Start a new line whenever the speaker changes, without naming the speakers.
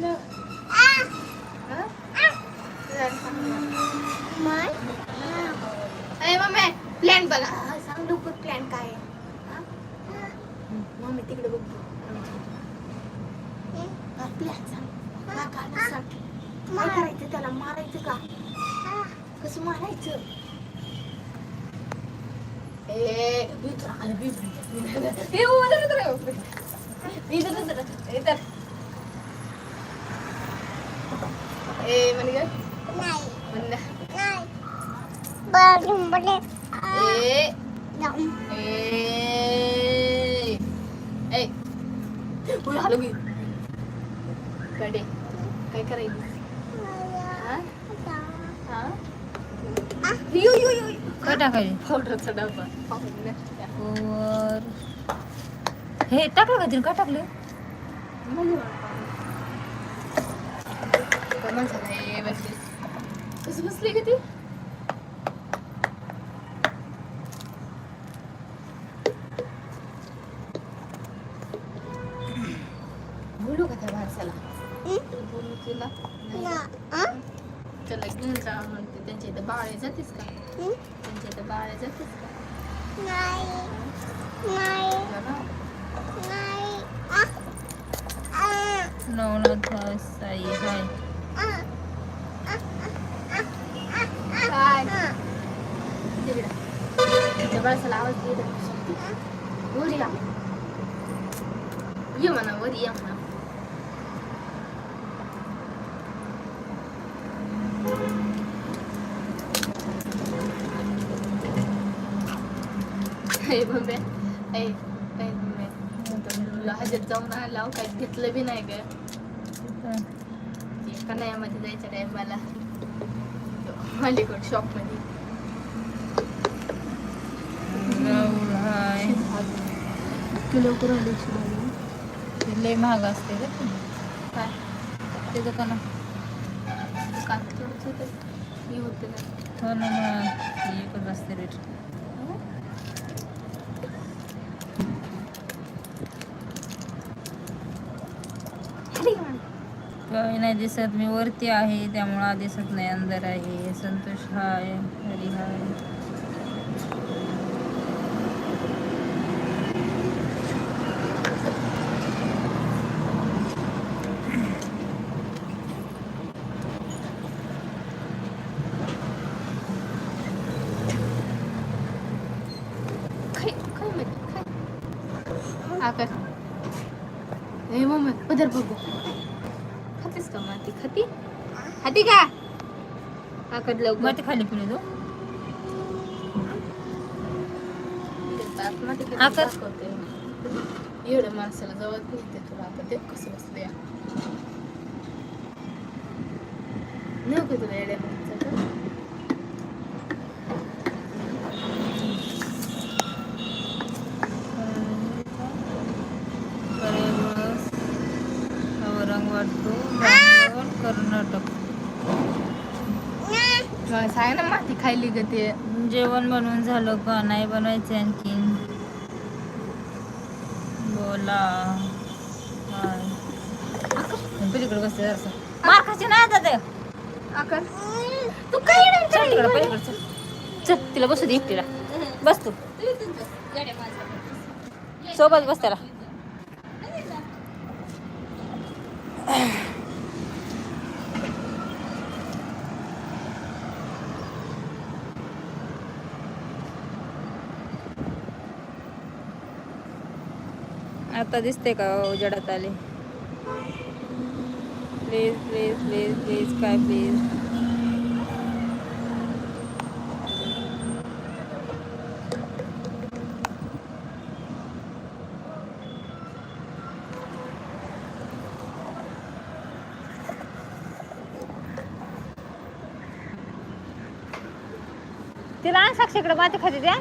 हा? अरे mummy plan बघा. सांग लवकर प्लॅन काय आहे. हा? मम्मी तिकडे बघ. प्लॅन सांग. काय करायचं त्याला? मारायचं का? कसं मारायचं? ए भीतर आलं इधर इधर इधर ए म्हणे ग म्हण ए. ए. ए. उई आलो की कडे काय करायचं? हा? हा? You you you.
काय टाकायचे?
पावडरचा डबा. पावडर.
वर. हे टाकलं का तिने? काय टाकले?
कमाल झाला हे बसली कसं बसली का ती? बोलू का त्या माणसाला? बोलू तिला नाही. चला घेऊन जा म्हणते. त्यांच्या इथं बाळे जातेस का? त्यांच्या इथं बाळे जातेस का? जरा.
नवनाथ साई हाय.
काय? तिकडं. त्या माणसाला आवाज दे रे. वर या ये म्हणा वर या म्हणा हे बघ तुला हजर जाऊन आला काही घेतलं बी नाही ग. कन्हयामध्ये जायचं टायमाला अलीकड शॉपमध्ये
राहुल हाय.
किलो करून
ते लय महाग असते रे ते.
काय?
ते दुकान.
दुकान हे होतं ना.
हो ना मग एकच असते रेट काही नाही दिसत. मी वरती आहे त्यामुळं दिसत नाही अंदर आहे. संतोष हाय हरी हाय.
आकाश हे मम्मी पदर बघू. खातेस का माती खाती? खाती का? आकर लवकर.
माती खाली पिली तू
माती
आकर.
दाखवते एवढ्या माणसाला जवळ भेटते तुला. आता ते कसं बसलं नको तुला एवढ्या माणसाचं
औरंगाबाद बेंगलोर कर्नाटक
सांग ना माती खायली ग ते
जेवण बनवून झालं का? नाही बनवायचं आणखीन बोला. पलीकडे बसते जरासं मार खायचे नाही आता ते.
आकर काय
पलीकडे चल. तिला बसू दे एकटीला. बस तू. सोबत बस त्याला. आता दिसते का उजेडात आले? प्लीज प्लीज प्लीज प्लीज काय प्लीज तिला आण साक्षीकडे माती खाते द्या